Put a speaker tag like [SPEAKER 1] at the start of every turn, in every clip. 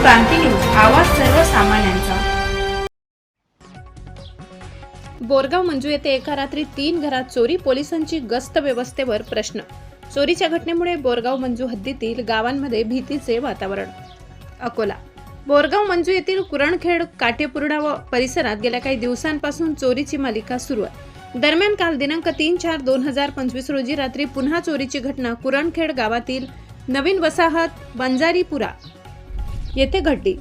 [SPEAKER 1] क्रांती news आवाज सर्वसामान्यांचा.
[SPEAKER 2] बोरगाव मंजू येथे एका रात्री तीन घरात चोरी पोलिसांची गस्त व्यवस्थेवर प्रश्न. चोरीच्या घटनेमुळे बोरगाव मंजू हद्दीतील गावांमध्ये भीतीचे वातावरण. अकोला. बोरगाव मंजू येथील कुरणखेड काटेपूर्णा व परिसरात गेल्या काही दिवसांपासून चोरीची मालिका सुरू आहे. दरम्यान काल दिनांक तीन चार दोन हजार पंचवीस रोजी रात्री पुन्हा चोरीची घटना कुरणखेड गावातील नवीन वसाहत बंजारीपुरा येथे घडली.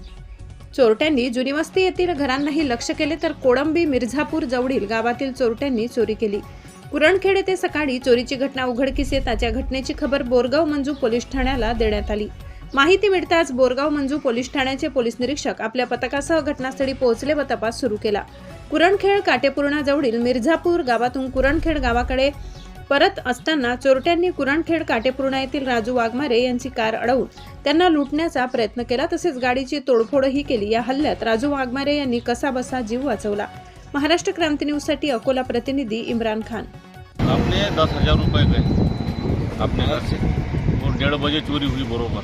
[SPEAKER 2] चोरट्यांनी जुनी वस्ती येथील घरांनाही लक्ष केले तर कोळंबी मिर्झापूर जवळील गावातील चोरट्यांनी चोरी केली. कुरणखेड येथे सकाळी चोरीची घटना उघडकीस येताच या घटनेची खबर बोरगाव मंजू पोलीस ठाण्याला देण्यात आली. माहिती मिळताच बोरगाव मंजू पोलीस ठाण्याचे पोलीस निरीक्षक आपल्या पथकासह घटनास्थळी पोहोचले व तपास सुरू केला. कुरणखेड काटेपूर्णाजवळील मिर्झापूर गावातून कुरणखेड गावाकडे परत असताना चोरट्यांनी कुरणखेड काटेपूर्णा येथील राजू वाघमारे यांची कार अडवून त्यांना लुटण्याचा प्रयत्न केला. तसेच गाडीची तोडफोडही केली. या हल्ल्यात राजू वाघमारे यांनी कसाबसा जीव वाचवला. महाराष्ट्र क्रांती न्यूजसाठी अकोला प्रतिनिधी इम्रान खान.
[SPEAKER 3] हमने दस हजार रुपये गए अपने घर से। और डेढ़ बजे चोरी हुई बरोबर।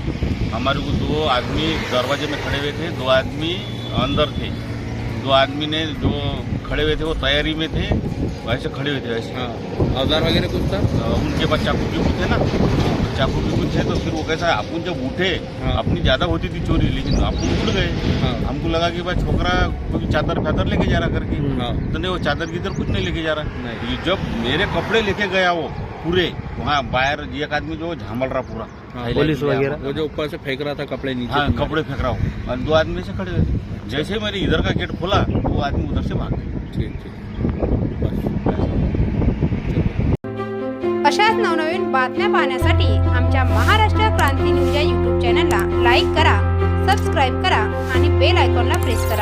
[SPEAKER 3] हमारे को दो आदमी दरवाजे में खड़े हुए थे दो आदमी अंदर थे। दो आदमी ने जो खड़े हुए थे वो तैयारी में थे वैसे खड़े हुए थे वैसे
[SPEAKER 4] हाँ औज़ार वगैरह कुछ था?
[SPEAKER 3] अ, उनके पास चाकू भी कुछ थे ना। चाकू भी कुछ थे तो फिर वो कैसा अपन जब उठे
[SPEAKER 4] हाँ।
[SPEAKER 3] अपनी ज़्यादा होती थी चोरी लेकिन अपन उठ गए।
[SPEAKER 4] हाँ।
[SPEAKER 3] हमको लगा कि भाई छोकरा कोई चादर फादर लेके जा रहा करके।
[SPEAKER 4] हाँ।
[SPEAKER 3] तो नहीं वो चादर की कुछ नहीं लेके जा रहा।
[SPEAKER 4] नहीं।
[SPEAKER 3] जब मेरे कपड़े लेके गया वो पूरे वहाँ बाहर एक आदमी जो झामल रहा पूरा।
[SPEAKER 4] पुलिस
[SPEAKER 3] लिया
[SPEAKER 4] वगैरह
[SPEAKER 3] वो।
[SPEAKER 4] जो ऊपर से फेंक रहा था कपड़े नीचे
[SPEAKER 3] हाँ। कपड़े फेंक रहा. हूँ और दो आदमी से खड़े हुए थे जैसे मैंने इधर का गेट खोला वो आदमी उधर से भाग गया
[SPEAKER 4] ठीक ठीक.
[SPEAKER 5] अशाच नवनवीन बातम्या पाहण्यासाठी आमच्या महाराष्ट्र क्रांती न्यूज या यूट्यूब चॅनलला लाईक करा सबस्क्राईब करा आणि बेल आयकॉनला प्रेस करा.